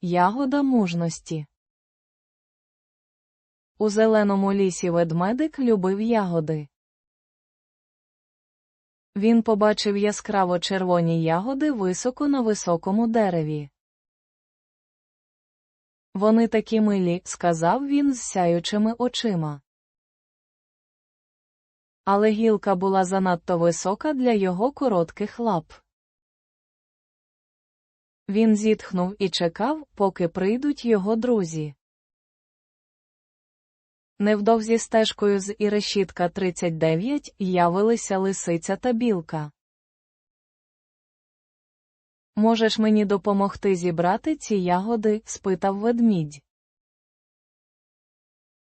Ягода мужності. У зеленому лісі ведмедик любив ягоди. Він побачив яскраво червоні ягоди високо на високому дереві. Вони такі милі, сказав він з сяючими очима. Але гілка була занадто висока для його коротких лап. Він зітхнув і чекав, поки прийдуть його друзі. Невдовзі стежкою з Ірешітка 39 явилися лисиця та білка. Можеш мені допомогти зібрати ці ягоди? спитав ведмідь.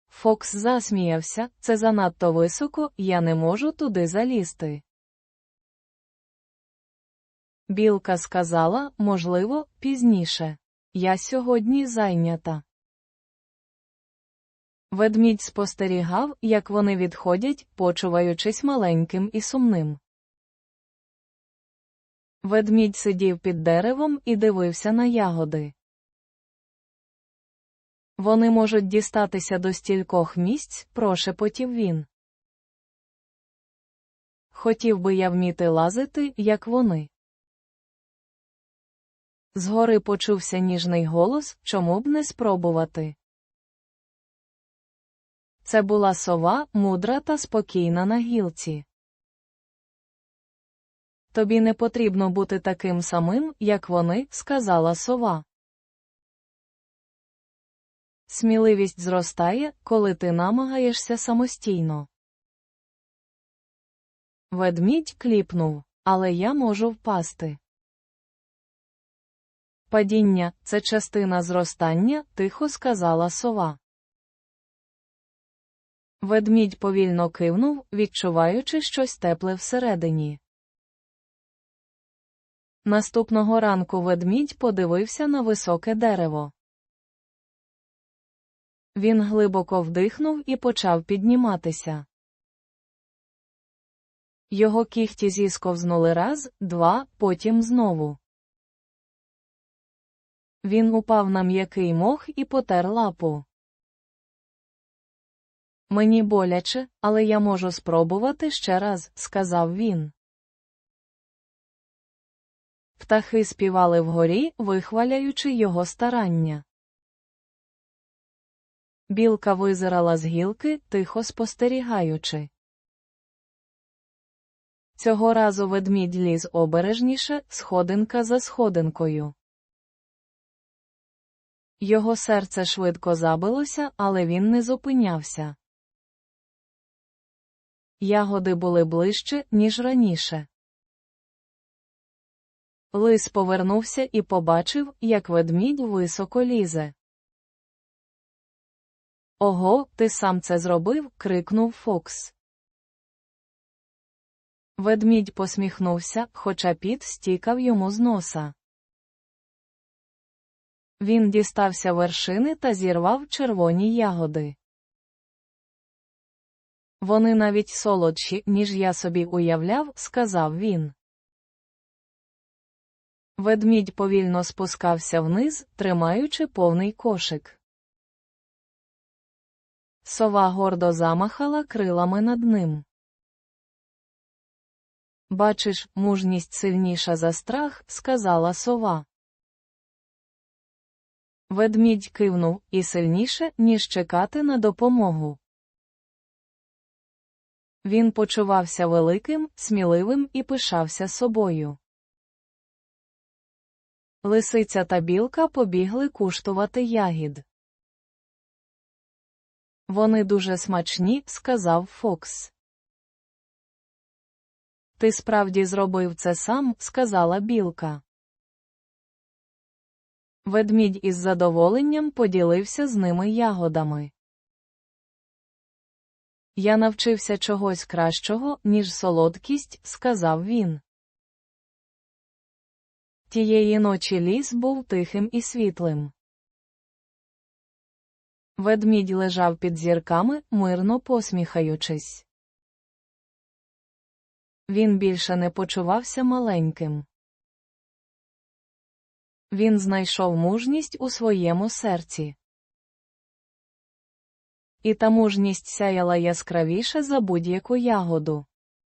Фокс засміявся, це занадто високо, я не можу туди залізти. Білка сказала, можливо, пізніше. Я сьогодні зайнята. Ведмідь спостерігав, як вони відходять, почуваючись маленьким і сумним. Ведмідь сидів під деревом і дивився на ягоди. Вони можуть дістатися до стількох місць, прошепотів він. Хотів би я вміти лазити, як вони. Згори почувся ніжний голос, чому б не спробувати. Це була сова, мудра та спокійна на гілці. Тобі не потрібно бути таким самим, як вони, сказала сова. Сміливість зростає, коли ти намагаєшся самостійно. Ведмідь кліпнув, але я можу впасти. Падіння це частина зростання, тихо сказала сова. Ведмідь повільно кивнув, відчуваючи щось тепле всередині. Наступного ранку ведмідь подивився на високе дерево. Він глибоко вдихнув і почав підніматися. Його кіхті зісковзнули раз, два, потім знову. Він упав на м'який мох і потер лапу. Мені боляче, але я можу спробувати ще раз, сказав він. Птахи співали вгорі, вихваляючи його старання. Білка визирала з гілки, тихо спостерігаючи. Цього разу ведмідь ліз обережніше, сходинка за сходинкою. Його серце швидко забилося, але він не зупинявся. Ягоди були ближче, ніж раніше. Лис повернувся і побачив, як ведмідь високо лізе. Ого, ти сам це зробив. крикнув Фокс. Ведмідь посміхнувся, хоча піт стікав йому з носа. Він дістався вершини та зірвав червоні ягоди. Вони навіть солодші, ніж я собі уявляв, сказав він. Ведмідь повільно спускався вниз, тримаючи повний кошик. Сова гордо замахала крилами над ним. Бачиш, мужність сильніша за страх, сказала сова. Ведмідь кивнув і сильніше, ніж чекати на допомогу. Він почувався великим, сміливим і пишався собою. Лисиця та білка побігли куштувати ягід. Вони дуже смачні, сказав Фокс. Ти справді зробив це сам, сказала білка. Ведмідь із задоволенням поділився з ними ягодами. Я навчився чогось кращого, ніж солодкість, сказав він. Тієї ночі ліс був тихим і світлим. Ведмідь лежав під зірками, мирно посміхаючись. Він більше не почувався маленьким. Він знайшов мужність у своєму серці. І та мужність сяяла яскравіше за будь-яку ягоду.